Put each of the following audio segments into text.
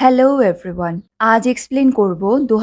Hello everyone আজ explain করব দু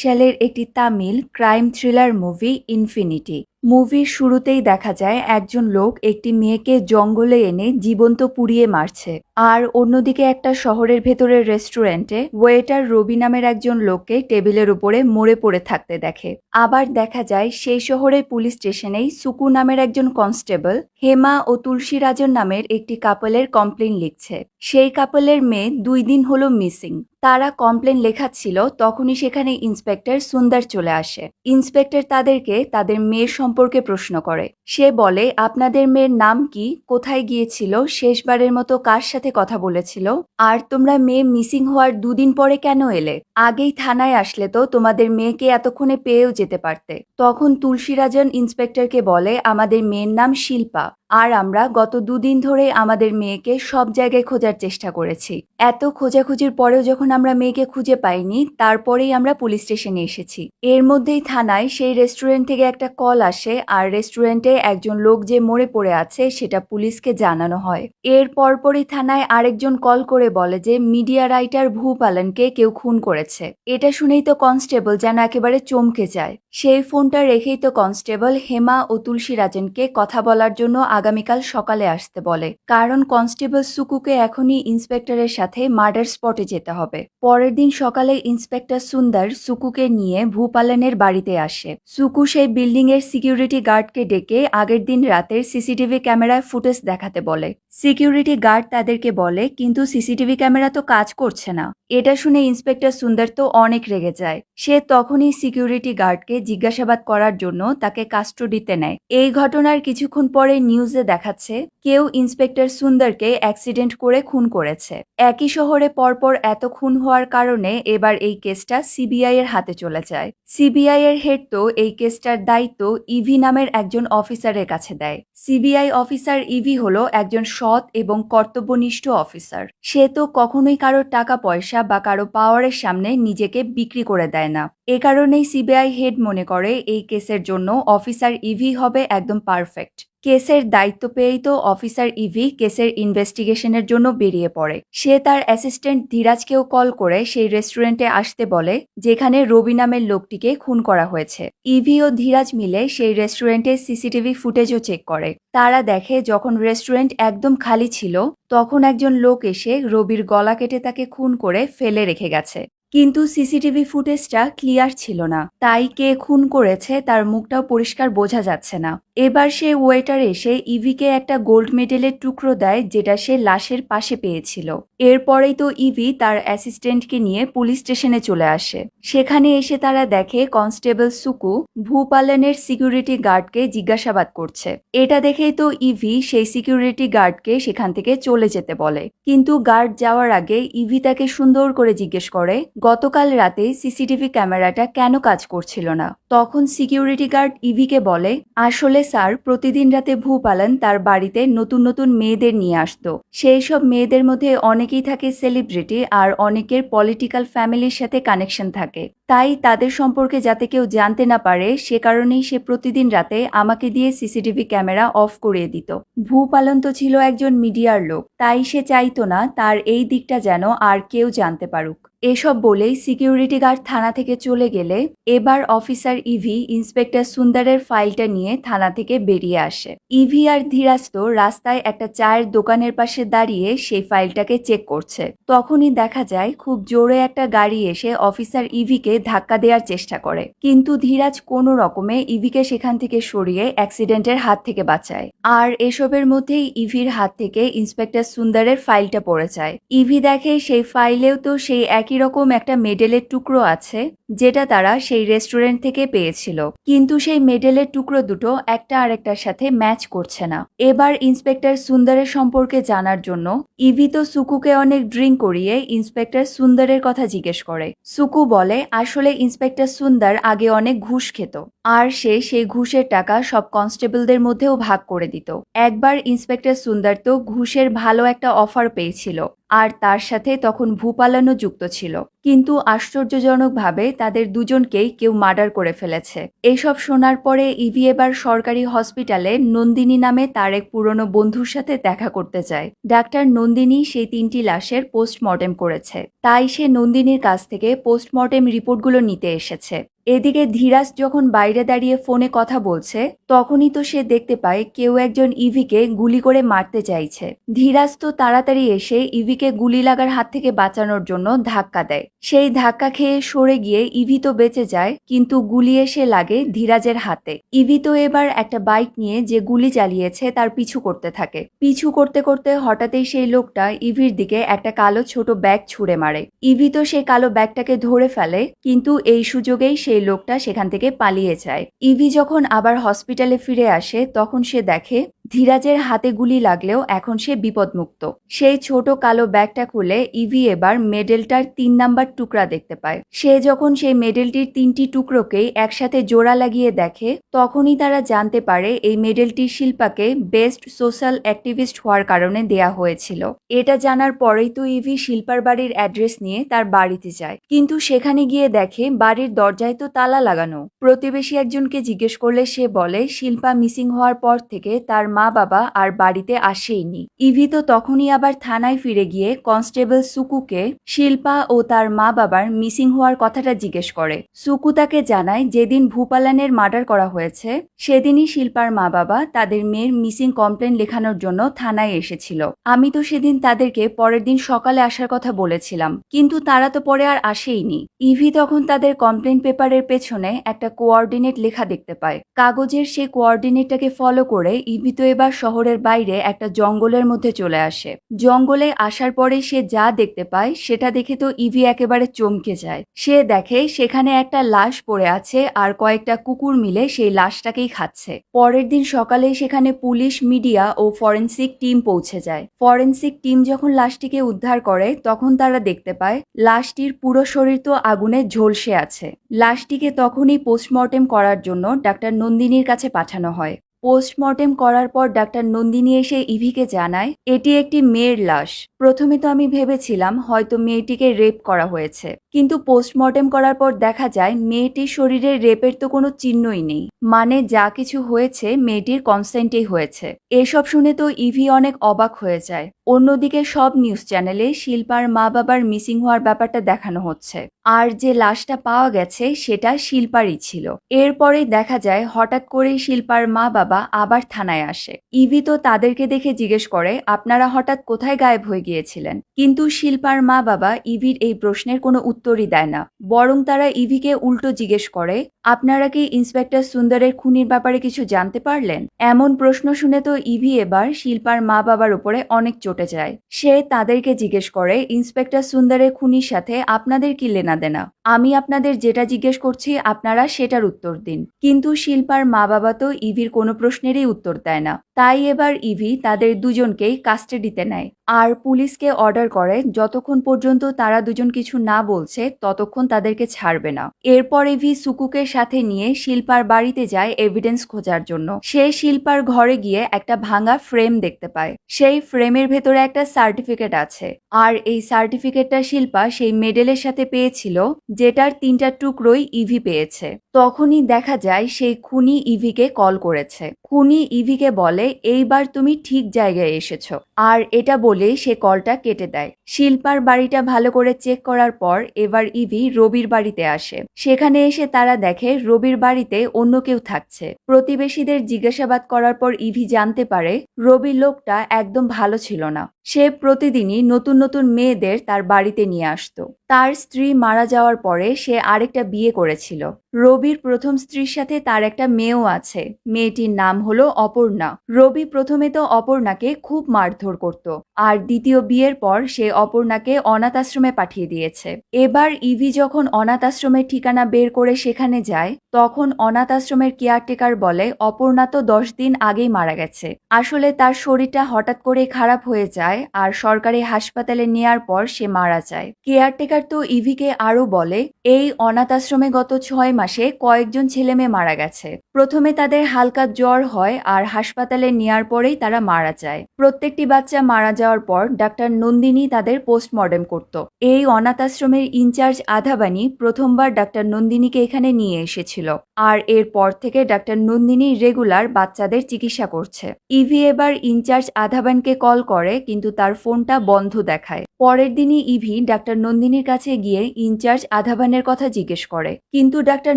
সালের একটি Tamil crime thriller movie infinity মুভির শুরুতেই দেখা যায়, একজন লোক একটি মেয়েকে জঙ্গলে এনে জীবন্ত পুড়িয়ে মারছে। আর অন্যদিকে একটা শহরের ভেতরের রেস্টুরেন্টে ওয়েটার রবি নামের একজন লোককে টেবিলের উপরে মরে পড়ে থাকতে দেখে। আবার দেখা যায়, সেই শহরের পুলিশ স্টেশনেই সুকু নামের একজন কনস্টেবল, হেমা ও তুলসীরাজন নামের একটি কাপলের কমপ্লেন লিখছে। সেই কাপলের মেয়ে দুই দিন হলো মিসিং। তারা কমপ্লেন লেখাচ্ছিল, তখনই সেখানে ইন্সপেক্টর সুন্দর চলে আসে। ইন্সপেক্টর তাদেরকে তাদের মেয়ের সম্পর্কে প্রশ্ন করে। সে বলে, আপনাদের মেয়ের নাম কি? কোথায় গিয়েছিল? শেষবারের মতো কার সাথে কথা বলেছিল? আর তোমরা মেয়ে মিসিং হওয়ার দুদিন পরে কেন এলে? আগেই থানায় আসলে তো তোমাদের মেয়েকে এতক্ষণে পেয়েও যেতে পারতে। তখন তুলসীরাজন ইন্সপেক্টরকে বলে, আমাদের মেয়ের নাম শিল্পা। আর আমরা গত দুদিন ধরে আমাদের মেয়েকে সব জায়গায় খোঁজার চেষ্টা করেছি। এত খোঁজাখুঁজির পরেও যখন আমরা মেয়েকে খুঁজে পাইনি, তারপরেই আমরা পুলিশ স্টেশনে এসেছি। এর মধ্যেই থানায় সেই রেস্টুরেন্ট থেকে একটা কল আসে আর রেস্টুরেন্টে একজন লোক যে মরে পড়ে আছে, সেটা পুলিশকে জানানো হয়। এর পরপরই থানায় আরেকজন কল করে বলে যে, মিডিয়া রাইটার ভূপালনকে কেউ খুন করেছে। এটা শুনেই তো কনস্টেবল যেন একেবারে চমকে যায়। সেই ফোনটা রেখেই তো কনস্টেবল হেমা ও তুলসীরাজনকে কথা বলার জন্য আগামীকাল সকালে আসতে বলে। কারণ কনস্টেবল সুকুকে এখনই ইন্সপেক্টরের সাথে মার্ডার স্পটে যেতে হবে। পরের দিন সকালে ইন্সপেক্টর সুন্দর সুকুকে নিয়ে ভূপালনের বাড়িতে আসে। সুকু সেই বিল্ডিং এর সিকিউরিটি গার্ডকে ডেকে আগের দিন রাতের সিসিটিভি ক্যামেরায় ফুটেজ দেখাতে বলে। সিকিউরিটি গার্ড তাদেরকে বলে, কিন্তু সিসিটিভি ক্যামেরা তো কাজ করছে না। এটা শুনে ইন্সপেক্টর সুন্দর তো অনেক রেগে যায়। সে তখনই সিকিউরিটি গার্ডকে জিজ্ঞাসাবাদ করার জন্য তাকে কাস্টডিতে নেয়। এই ঘটনার কিছুক্ষণ পরে নিউজে দেখাচ্ছে, কেউ ইন্সপেক্টর সুন্দরকে অ্যাক্সিডেন্ট করে খুন করেছে। একই শহরে পরপর এত খুন হওয়ার কারণে এবার এই কেসটা সিবিআই এর হাতে চলে যায়। সিবিআই এর হেড তো এই কেসটার দায়িত্ব ইভি নামের একজন অফিসারের কাছে দেয়। সিবিআই অফিসার ইভি হলো একজন সৎ এবং কর্তব্যনিষ্ঠ অফিসার। সে তো কখনোই কারোর টাকা পয়সা বা কারও পাওয়ারের সামনে নিজেকে বিক্রি করে দেয় না। এ কারণেই সিবিআই হেড মনে করে এই কেসের জন্য অফিসার ইভি হবে একদম পারফেক্ট। কেসের দায়িত্ব পেয়েই তো অফিসার ইভি কেসের ইনভেস্টিগেশনের জন্য বেরিয়ে পড়ে। সে তার অ্যাসিস্ট্যান্ট ধীরাজকেও কল করে সেই রেস্টুরেন্টে আসতে বলে, যেখানে রবি নামের লোকটিকে খুন করা হয়েছে। ইভি ও ধীরাজ মিলে সেই রেস্টুরেন্টের সিসিটিভি ফুটেজও চেক করে। তারা দেখে যখন রেস্টুরেন্ট একদম খালি ছিল, তখন একজন লোক এসে রবির গলা কেটে তাকে খুন করে ফেলে রেখে গেছে। কিন্তু সিসিটিভি ফুটেজটা ক্লিয়ার ছিল না। তাই কে খুন করেছে তার মুখটাও পরিষ্কার বোঝা যাচ্ছে না। এবার সে ওয়েটার এসে ইভিকে একটা গোল্ড মেডেলের টুকরো দেয় যেটা সে লাশের পাশে পেয়েছিল। এরপরেই তো ইভি তার অ্যাসিস্ট্যান্টকে নিয়ে পুলিশ স্টেশনে চলে আসে। সেখানে এসে তারা দেখে কনস্টেবল সুকু ভূপালনের সিকিউরিটি গার্ডকে জিজ্ঞাসাবাদ করছে। এটা দেখেই তো ইভি সেই সিকিউরিটি গার্ডকে সেখান থেকে চলে যেতে বলে। কিন্তু গার্ড যাওয়ার আগে ইভি তাকে সুন্দর করে জিজ্ঞেস করে গতকাল রাতে সিসিটিভি ক্যামেরাটা কেন কাজ করছিল না? তখন সিকিউরিটি গার্ড ইভিকে বলে, আসলে স্যার, প্রতিদিন রাতে ভূপালন তার বাড়িতে নতুন নতুন মেয়েদের নিয়ে আসতো। সেই সব মেয়েদের মধ্যে অনেকেই থাকে সেলিব্রিটি আর অনেকের পলিটিক্যাল ফ্যামিলির সাথে কানেকশন থাকে। তাই তাদের সম্পর্কে যাতে কেউ জানতে না পারে, সে কারণেই সে প্রতিদিন রাতে আমাকে দিয়ে সিসিটিভি ক্যামেরা অফ করিয়ে দিত। ভূপালন তো ছিল একজন মিডিয়ার লোক, তাই সে চাইতো না তার এই দিকটা যেন আর কেউ জানতে পারুক। এসব বলেই সিকিউরিটি গার্ড থানা থেকে চলে গেলে এবার অফিসার ইভি ইন্সপেক্টর সুন্দরের ফাইলটা নিয়ে থানা থেকে বেরিয়ে আসে। ইভি আর ধীরাজ তো রাস্তায় একটা চায়ের দোকানের পাশে দাঁড়িয়ে সেই ফাইলটাকে চেক করছে। তখনই দেখা যায় খুব জোরে একটা গাড়ি এসে অফিসার ইভিকে ধাক্কা দেওয়ার চেষ্টা করে। কিন্তু ধীরাজ কোনো রকমে ইভিকে সেখান থেকে সরিয়ে অ্যাক্সিডেন্টের হাত থেকে বাঁচায়। আর এসবের মধ্যেই ইভির হাত থেকে ইন্সপেক্টর সুন্দরের ফাইলটা পড়ে যায়। ইভি দেখে সেই ফাইলেও তো সেই এক একই রকম একটা মেডেলের টুকরো আছে, যেটা তারা সেই রেস্টুরেন্ট থেকে পেয়েছিল। কিন্তু সেই মেডেলের টুকরো দুটো একটা আরেকটার সাথে ম্যাচ করছে না। এবার ইন্সপেক্টর সুন্দরের সম্পর্কে জানার জন্য ইভি তো সুকুকে অনেক ড্রিঙ্ক করিয়ে ইন্সপেক্টর সুন্দরের কথা জিজ্ঞেস করে। সুকু বলে, আসলে ইন্সপেক্টর সুন্দর আগে অনেক ঘুষ খেত, আর সে সেই ঘুষের টাকা সব কনস্টেবলদের মধ্যেও ভাগ করে দিত। একবার ইন্সপেক্টর সুন্দর তো ঘুষের ভালো একটা অফার পেয়েছিল। আর তার সাথে তখন ভূপালানও যুক্ত ছিল। কিন্তু আশ্চর্যজনকভাবে তাদের দুজনকেই কেউ মার্ডার করে ফেলেছে। এসব শোনার পরে ইভি এবার সরকারি হসপিটালে নন্দিনী নামে তার এক পুরনো বন্ধুর সাথে দেখা করতে যায়। ডাক্তার নন্দিনী সেই তিনটি লাশের পোস্টমর্টেম করেছে। তাই সে নন্দিনীর কাছ থেকে পোস্টমর্টেম রিপোর্টগুলো নিতে এসেছে। এদিকে ধীরাজ যখন বাইরে দাঁড়িয়ে ফোনে কথা বলছে, তখনই তো সে দেখতে পায় কেউ একজন ইভিকে গুলি করে মারতে চাইছে। ধীরাজ তো তাড়াতাড়ি এসে ইভিকে গুলি লাগার হাত থেকে বাঁচানোর জন্য ধাক্কা দেয়। সেই ধাক্কা খেয়ে সরে গিয়ে ইভি তো বেঁচে যায়, কিন্তু গুলি এসে লাগে ধীরাজের হাতে। ইভি তো এবার একটা বাইক নিয়ে যে গুলি চালিয়েছে তার পিছু করতে থাকে। পিছু করতে করতে হঠাৎই সেই লোকটা ইভির দিকে একটা কালো ছোট ব্যাগ ছুঁড়ে মারে। ইভি তো সেই কালো ব্যাগটাকে ধরে ফেলে, কিন্তু এই সুযোগেই সেই লোকটা সেখান থেকে পালিয়ে যায়। ইভি যখন আবার হসপিটালে ফিরে আসে, তখন সে দেখে ধীরাজের হাতে গুলি লাগলেও এখন সে বিপদমুক্ত। সেই ছোট কালো ব্যাগটা খুলে ইভি এবার মেডেলটার তিন নাম্বার টুকরা দেখতে পায়। সে যখন সেই মেডেলটির তিনটি টুকরোকেই একসাথে জোড়া লাগিয়ে দেখে, তখনই তারা জানতে পারে এই মেডেলটি শিল্পাকে বেস্ট সোশ্যাল অ্যাক্টিভিস্ট হওয়ার কারণে দেয়া হয়েছিল। এটা জানার পরেই তো ইভি শিল্পার বাড়ির অ্যাড্রেস নিয়ে তার বাড়িতে যায়। কিন্তু সেখানে গিয়ে দেখে বাড়ির দরজায় তো তালা লাগানো। প্রতিবেশী একজনকে জিজ্ঞেস করলে সে বলে, শিল্পা মিসিং হওয়ার পর থেকে তার মা বাবা আর বাড়িতে আসেইনি। ইভি তো তখনই আবার থানায় ফিরে গিয়ে কনস্টেবল সুকুকে শিল্পা ও তার মা বাবার মিসিং হওয়ার কথাটা জিজ্ঞেস করে। সুকু তাকে জানায়, যেদিন ভূপালানের মার্ডার করা হয়েছে, সেদিনই শিল্পার মা বাবা তাদের মেয়ের মিসিং কমপ্লেন লেখানোর জন্য থানায় এসেছিল। আমি তো সেদিন তাদেরকে পরের দিন সকালে আসার কথা বলেছিলাম, কিন্তু তারা তো পরে আর আসেইনি। ইভি তখন তাদের কমপ্লেন পেপারের পেছনে একটা কোঅর্ডিনেট লেখা দেখতে পায়। কাগজের সেই কোঅর্ডিনেটটাকে ফলো করে ইভি তো এবার শহরের বাইরে একটা জঙ্গলের মধ্যে চলে আসে। জঙ্গলে আসার পরে সে যা দেখতে পায়, সেটা দেখে তো ইভি একেবারে চমকে যায়। সে দেখে সেখানে একটা লাশ পড়ে আছে আর কয়েকটা কুকুর মিলে সেই লাশটাকেই খাচ্ছে। পরের দিন সকালে সেখানে পুলিশ, মিডিয়া ও ফরেন্সিক টিম পৌঁছে যায়। ফরেন্সিক টিম যখন লাশটিকে উদ্ধার করে, তখন তারা দেখতে পায়, লাশটির পুরো শরীর তো আগুনে ঝলসে আছে। লাশটিকে তখনই পোস্টমর্টেম করার জন্য ডাক্তার নন্দিনীর কাছে পাঠানো হয়। পোস্টমর্টেম করার পর ডাক্তার নন্দিনী এসে ইভিকে জানায়, এটি একটি মেয়ের লাশ। প্রথমে তো আমি ভেবেছিলাম হয়তো মেয়েটিকে রেপ করা হয়েছে। কিন্তু পোস্টমর্টেম করার পর দেখা যায় মেয়েটির শরীরে রেপের তো কোনো চিহ্নই নেই। মানে যা কিছু হয়েছে, মেয়েটির কনসেন্টেই হয়েছে। এসব শুনে তো ইভি অনেক অবাক হয়ে যায়। অন্যদিকে সব নিউজ চ্যানেলে শিল্পার মা বাবার মিসিং হওয়ার ব্যাপারটা দেখানো হচ্ছে। আর যে লাশটা পাওয়া গেছে, সেটা শিল্পারই ছিল। এরপরেই দেখা যায়, হঠাৎ করেই শিল্পার মা বাবা আবার থানায় আসে। ইভি তো তাদেরকে দেখে জিজ্ঞেস করে, আপনারা হঠাৎ কোথায় গায়েব হয়ে গিয়েছিলেন? কিন্তু শিল্পার মা বাবা ইভির এই প্রশ্নের কোনো উত্তরই দেয় না। বরং তারা ইভিকে উল্টো জিজ্ঞেস করে, আপনারা কি ইন্সপেক্টর সুন্দরের খুনির ব্যাপারে কিছু জানতে পারলেন? এমন প্রশ্ন শুনে তো ইভি এবার শিল্পার মা বাবার উপরে অনেক চটে যায়। সে তাদেরকে জিজ্ঞেস করে, ইন্সপেক্টর সুন্দরের খুনির সাথে আপনাদের কি লেনা দেনা? আমি আপনাদের যেটা জিজ্ঞেস করছি, আপনারা সেটার উত্তর দিন। কিন্তু শিল্পার মা বাবা তো ইভির কোনো প্রশ্নেরই উত্তর দেয় না। তাই এবার ইভি তাদের দুজনকেই কাস্টাডিতে নেয়। আর পুলিশকে অর্ডার করে, যতক্ষণ পর্যন্ত তারা দুজন কিছু না বলছে, ততক্ষণ তাদেরকে ছাড়বে না। এরপর এভি সুকুকে সাথে নিয়ে শিল্পার বাড়িতে যায় এভিডেন্স খোঁজার জন্য। সে শিল্পার ঘরে গিয়ে একটা ভাঙা ফ্রেম দেখতে পায়। সেই ফ্রেমের ভেতরে একটা সার্টিফিকেট আছে। আর এই সার্টিফিকেটটা শিল্পা সেই মেডেলের সাথে পেয়েছিল, যেটার তিনটা টুকরোই ইভি পেয়েছে। তখনই দেখা যায় সেই খুনি ইভিকে কল করেছে। খুনি ইভিকে বলে, এইবার তুমি ঠিক জায়গায় এসেছ। আর এটা বলে সে কলটা কেটে দেয়। শিল্পার বাড়িটা ভালো করে চেক করার পর এবার ইভি রবির বাড়িতে আসে। সেখানে এসে তারা দেখে রবির বাড়িতে অন্য কেউ থাকছে। প্রতিবেশীদের জিজ্ঞাসাবাদ করার পর ইভি জানতে পারে, রবির লোকটা একদম ভালো ছিল না। সে প্রতিদিনই নতুন নতুন মেয়েদের তার বাড়িতে নিয়ে আসতো। তার স্ত্রী মারা যাওয়ার পরে সে আরেকটা বিয়ে করেছিল। রবির প্রথম স্ত্রীর সাথে তার একটা মেয়েও আছে। মেয়েটির নাম হলো অপর্ণা। রবি প্রথমে তো অপর্ণাকে খুব মারধর করত। আর দ্বিতীয় বিয়ের পর সে অপর্ণাকে অনাথ আশ্রমে পাঠিয়ে দিয়েছে। এবার ইভি যখন অনাথ আশ্রমের ঠিকানা বের করে সেখানে যায়, তখন অনাথ আশ্রমের কেয়ারটেকার বলে, অপর্ণা তো দশ দিন আগেই মারা গেছে। আসলে তার শরীরটা হঠাৎ করে খারাপ হয়ে যায় যায় আর সরকারি হাসপাতালে নেয়ার পর সে মারা যায়। কেয়ারটেকার তো ইভিকে আরও বলে, এই অনাথ আশ্রমে গত ছয় মাসে কয়েকজন ছেলেমেয়ে মারা গেছে। প্রথমে তাদের হালকা জ্বর হয় আর হাসপাতালে নেয়ার পরেই তারা মারা যায়। প্রত্যেকটি বাচ্চা মারা যাওয়ার পর ডাক্তার নন্দিনী তাদের পোস্টমর্টেম করত। এই অনাথ আশ্রমের ইনচার্জ আধাবানি প্রথমবার ডাক্তার নন্দিনীকে এখানে নিয়ে এসেছিল আর এরপর থেকে ডাক্তার নন্দিনী রেগুলার বাচ্চাদের চিকিৎসা করছে। ইভি এবার ইনচার্জ আধাবানকে কল করে, কিন্তু তার ফোনটা বন্ধ দেখায়। পরের দিনই ইভি ডাক্তার নন্দিনীর কাছে গিয়ে ইনচার্জ আধাবানের কথা জিজ্ঞেস করে। কিন্তু ডাক্তার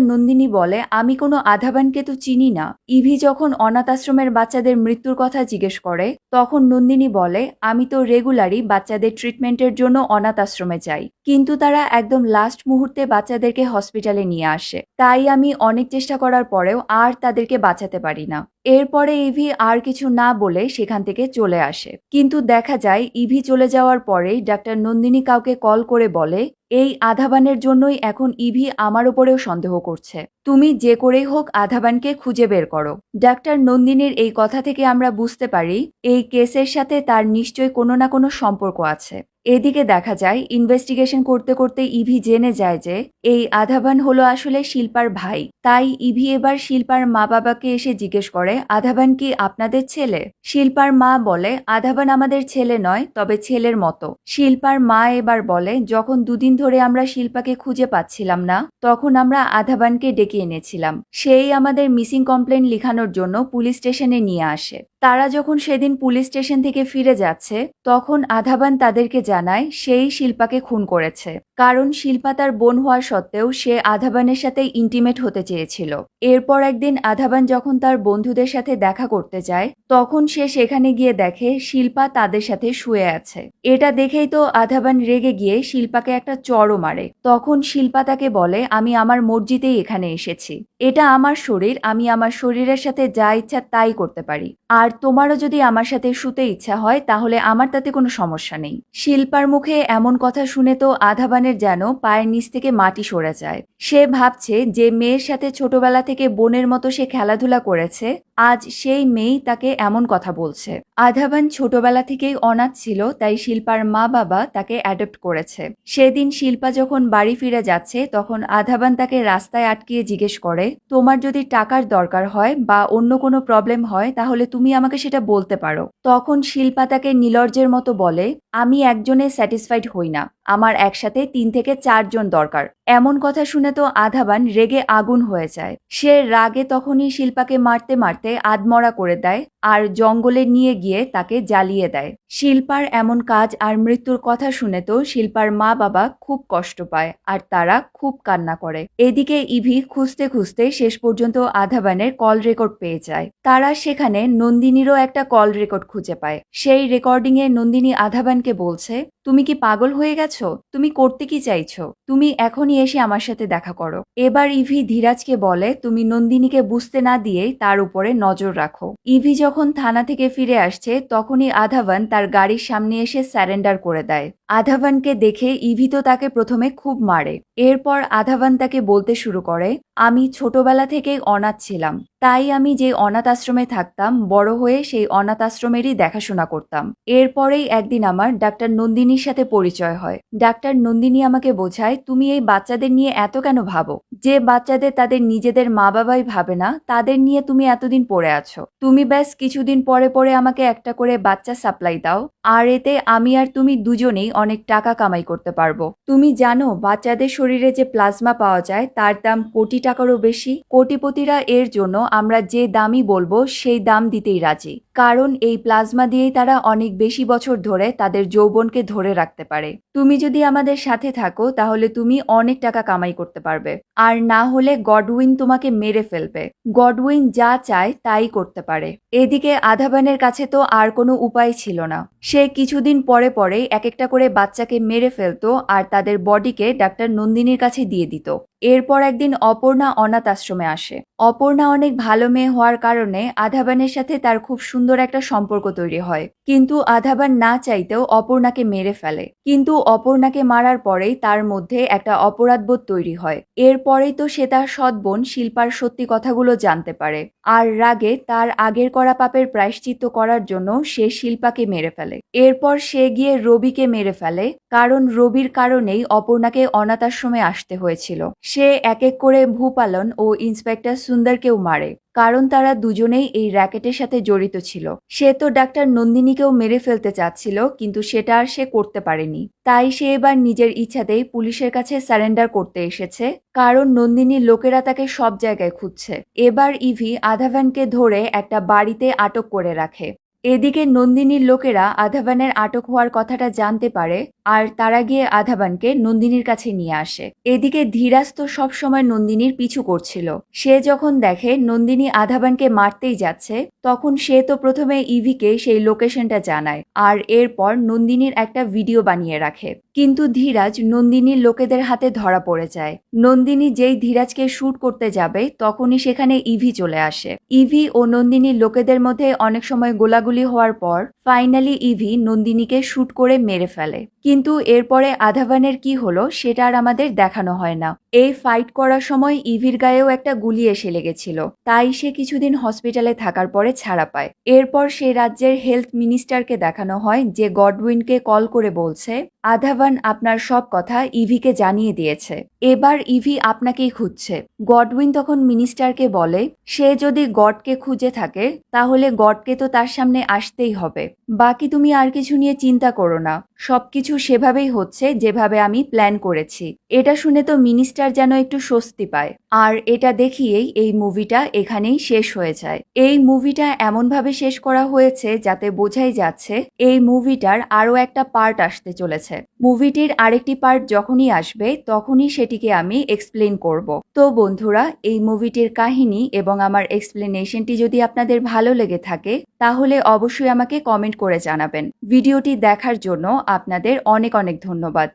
নন্দিনী বলে, আমি কোনো আধাবানকে তো চিনি না। ইভি যখন অনাথ আশ্রমের বাচ্চাদের মৃত্যুর কথা জিজ্ঞেস করে, তখন নন্দিনী বলে, আমি তো রেগুলারই বাচ্চাদের ট্রিটমেন্টের জন্য অনাথ আশ্রমে যাই। কিন্তু তারা একদম লাস্ট মুহূর্তে বাচ্চাদেরকে হসপিটালে নিয়ে আসে। তাই আমি অনেক চেষ্টা করার পরেও আর তাদেরকে বাঁচাতে পারি না। এরপরে ইভি আর কিছু না বলে সেখান থেকে চলে আসে। কিন্তু দেখা যায় ইভি চলে যাওয়ার পরেই ডাক্তার নন্দিনী কাউকে কল করে বলে এই আধাবানের জন্যই এখন ইভি আমার ওপরেও সন্দেহ করছে। তুমি যে করেই হোক আধাবানকে খুঁজে বের করো। ডাক্তার নন্দিনীর এই কথা থেকে আমরা বুঝতে পারি, এই কেসের সাথে তার নিশ্চয়ই কোনো না কোনো সম্পর্ক আছে। এদিকে দেখা যায়, ইনভেস্টিগেশন করতে করতে ইভি জেনে যায় যে, এই আধাবান হলো আসলে শিল্পার ভাই। তাই ইভি এবার শিল্পার মা বাবাকে এসে জিজ্ঞেস করে, আধাবান কি আপনাদের ছেলে? শিল্পার মা বলে, আধাবান আমাদের ছেলে নয়, তবে ছেলের মতো। শিল্পার মা এবার বলে, যখন দুদিন ধরে আমরা শিল্পাকে খুঁজে পাচ্ছিলাম না। তখন আমরা আধাবানকে ডেকে এনেছিলাম। সেই আমাদের মিসিং কমপ্লেন লিখানোর জন্য পুলিশ স্টেশনে নিয়ে আসে। তারা যখন সেদিন পুলিশ স্টেশন থেকে ফিরে যাচ্ছে, তখন আধাবান তাদেরকে জানায়, সেই শিল্পাকে খুন করেছে। কারণ শিল্পা তার বোন হওয়া সত্ত্বেও সে আধাবানের সাথে ইন্টিমেট হতে চেয়েছিল। এরপর একদিন আধাবান যখন তার বন্ধুদের সাথে দেখা করতে যায়, তখন সে সেখানে গিয়ে দেখে শিল্পা তাদের সাথে শুয়ে আছে। এটা দেখেই তো আধাবান রেগে গিয়ে শিল্পাকে একটা চড়ও মারে। তখন শিল্পা তাকে বলে, আমি আমার মসজিদেই এখানে এসেছি। এটা আমার শরীর, আমি আমার শরীরের সাথে যা ইচ্ছা তাই করতে পারি। আর তোমারও যদি আমার সাথে শুতে ইচ্ছা হয়, তাহলে আমার তাতে কোনো সমস্যা নেই। শিল্পার মুখে এমন কথা শুনে তো আধাবানের যেন পায়ের নিচ থেকে মাটি সরে যায়। সে ভাবছে যে মেয়ের সাথে ছোটবেলা থেকে বোনের মতো সে খেলাধুলা করেছে, আজ সেই মেয়েই তাকে এমন কথা বলছে। আধাবান ছোটবেলা থেকেই অনাথ ছিল, তাই শিল্পার মা বাবা তাকে অ্যাডপ্ট করেছে। সেদিন শিল্পা যখন বাড়ি ফিরে যাচ্ছে, তখন আধাবান তাকে রাস্তায় আটকিয়ে জিজ্ঞেস করে, তোমার যদি টাকার দরকার হয় বা অন্য কোনো প্রবলেম হয়, তাহলে তুমি আমাকে সেটা বলতে পারো। তখন শিল্পা তাকে নীলর্জের মতো বলে, আমি একজনে স্যাটিসফাইড হই না। আমার একসাথে তিন থেকে চারজন দরকার। এমন কথা শুনে তো আধাবান রেগে আগুন হয়ে যায়। সে রাগে তখনই শিল্পাকে মারতে মারতে আদমরা করে দেয় আর জঙ্গলে নিয়ে গিয়ে তাকে জ্বালিয়ে দেয়। শিল্পার এমন কাজ আর মৃত্যুর কথা শুনে তো শিল্পার মা বাবা খুব কষ্ট পায় আর তারা খুব কান্না করে। এদিকে ইভি খুঁজতে খুঁজতে শেষ পর্যন্ত আধাবানের কল রেকর্ড পেয়ে যায়। তারা সেখানে নন্দিনীরও একটা কল রেকর্ড খুঁজে পায়। সেই রেকর্ডিংয়ে নন্দিনী আধাবানকে বলছে, তুমি কি পাগল হয়ে গেছো? তুমি করতে কি চাইছো? তুমি এখনই এসে আমার সাথে দেখা করো। এবার ইভি ধীরাজকে বলে, তুমি নন্দিনীকে বুঝতে না দিয়েই তার উপরে নজর রাখো। ইভি যখন থানা থেকে ফিরে আসছে, তখনই আধাবান তার গাড়ির সামনে এসে স্যারেন্ডার করে দেয়। আধাবানকে দেখে ইভি তো তাকে প্রথমে খুব মারে। এরপর আধাবান তাকে বলতে শুরু করে, আমি ছোটবেলা থেকেই অনাথ ছিলাম। তাই আমি যে অনাথ আশ্রমে থাকতাম, বড় হয়ে সেই অনাথ আশ্রমেরই দেখাশোনা করতাম। এরপরেই একদিন আমার ডাক্তার নন্দিনীর সাথে পরিচয় হয়। ডাক্তার নন্দিনী আমাকে বোঝায়, তুমি এই বাচ্চাদের নিয়ে এত কেন ভাবো? যে বাচ্চাদের তাদের নিজেদের মা বাবাই ভাবে না, তাদের নিয়ে তুমি এতদিন পড়ে আছো। তুমি ব্যাস কিছুদিন পরে পরে আমাকে একটা করে বাচ্চা সাপ্লাই দাও, আর এতে আমি আর তুমি দুজনেই অনেক টাকা কামাই করতে পারব। তুমি জানো, বাচ্চাদের শরীরে যে প্লাজমা পাওয়া যায়, তার দাম কোটি টাকারও বেশি। কোটিপতিরা এর জন্য আমরা যে দামই বলব, সেই দাম দিতেই রাজি। কারণ এই প্লাজমা দিয়েই তারা অনেক বেশি বছর ধরে তাদের যৌবনকে ধরে রাখতে পারে। তুমি যদি আমাদের সাথে থাকো, তাহলে তুমি অনেক টাকা কামাই করতে পারবে। আর না হলে গডউইন তোমাকে মেরে ফেলবে। গডউইন যা চায় তাই করতে পারে। এদিকে আধাবানের কাছে তো আর কোনো উপায় ছিল না। সে কিছুদিন পরে পরে এক একটা করে বাচ্চাকে মেরে ফেলতো আর তাদের বডিকে ডাক্তার নন্দিনীর কাছে দিয়ে দিত। এরপর একদিন অপর্ণা অনাথ আশ্রমে আসে। অপর্ণা অনেক ভালো মেয়ে হওয়ার কারণে আধাবানের সাথে তার খুব সুন্দর একটা সম্পর্ক তৈরি হয়। কিন্তু আধাবান না চাইতেও অপর্ণাকে মেরে ফেলে। কিন্তু অপর্ণাকে মারার পরেই তার মধ্যে একটা অপরাধবোধ তৈরি হয়। এরপরেই তো সে তার সৎ বোন শিল্পার সত্যি কথাগুলো জানতে পারে। আর রাগে তার আগের করা পাপের প্রায়শ্চিত্ত করার জন্য সে শিল্পাকে মেরে ফেলে। এরপর সে গিয়ে রবিকে মেরে ফেলে, কারণ রবির কারণেই অপর্ণাকে অনাথ আশ্রমে আসতে হয়েছিল। সে এক এক করে ভূপালন ও ইন্সপেক্টর সুন্দরকেও মারে, কারণ তারা দুজনেই এই র্যাকেটের সাথে জড়িত ছিল। সে তো ডাক্তার নন্দিনীকেও মেরে ফেলতে চাচ্ছিল, কিন্তু সেটা আর সে করতে পারেনি। তাই সে এবার নিজের ইচ্ছাতেই পুলিশের কাছে সারেন্ডার করতে এসেছে, কারণ নন্দিনীর লোকেরা তাকে সব জায়গায় খুঁজছে। এবার ইভি আধাভানকে ধরে একটা বাড়িতে আটক করে রাখে। এদিকে নন্দিনীর লোকেরা আধাবানের আটক হওয়ার কথাটা জানতে পারে, আর তারা গিয়ে আধাবানকে নন্দিনীর কাছে নিয়ে আসে। এদিকে ধীরাজ তো সবসময় নন্দিনীর পিছু করছিল। সে যখন দেখে নন্দিনী আধাবানকে মারতেই যাচ্ছে, তখন সে তো প্রথমে ইভিকে সেই লোকেশনটা জানায়, আর এরপর নন্দিনীর একটা ভিডিও বানিয়ে রাখে। কিন্তু ধীরাজ নন্দিনীর লোকেদের হাতে ধরা পড়ে যায়। নন্দিনী যেই ধীরাজকে শ্যুট করতে যাবে, তখনই সেখানে ইভি চলে আসে। ইভি ও নন্দিনীর লোকেদের মধ্যে অনেক সময় গোলাগুলি হওয়ার পর, ফাইনালি ইভি নন্দিনীকে শ্যুট করে মেরে ফেলে। কিন্তু এরপরে আধাবানের কি হলো, সেটা আর আমাদের দেখানো হয় না। এই ফাইট করার সময় ইভির গায়েও একটা গুলি এসে লেগেছিল। তাই সে কিছুদিন হসপিটালে থাকার পরে ছাড়া পায়। এরপর সে রাজ্যের হেলথ মিনিস্টারকে দেখানো হয়, যে গডউইনকে কল করে বলছে আধাবান আপনার সব কথা ইভিকে জানিয়ে দিয়েছে। এবার ইভি আপনাকেই খুঁজছে। গডউইন তখন মিনিস্টারকে বলে, সে যদি গডকে খুঁজে থাকে, তাহলে গডকে তো তার সামনে আসতেই হবে। বাকি তুমি আর কিছু নিয়ে চিন্তা করো না। সবকিছু সেভাবেই হচ্ছে যেভাবে আমি প্ল্যান করেছি। এটা শুনে তো মিনিস্টার যেন একটু স্বস্তি পায়। আর এটা দেখিয়েই এই মুভিটা এখানেই শেষ হয়ে যায়। এই মুভিটা এমনভাবে শেষ করা হয়েছে যাতে বোঝাই যাচ্ছে এই মুভিটার আরও একটা পার্ট আসতে চলেছে। মুভিটির আরেকটি পার্ট যখনই আসবে, তখনই সেটিকে আমি এক্সপ্লেন করব। তো বন্ধুরা, এই মুভিটির কাহিনী এবং আমার এক্সপ্লেনেশনটি যদি আপনাদের ভালো লেগে থাকে, তাহলে অবশ্যই আমাকে কমেন্ট করে জানাবেন। ভিডিওটি দেখার জন্য আপনাদের অনেক অনেক ধন্যবাদ।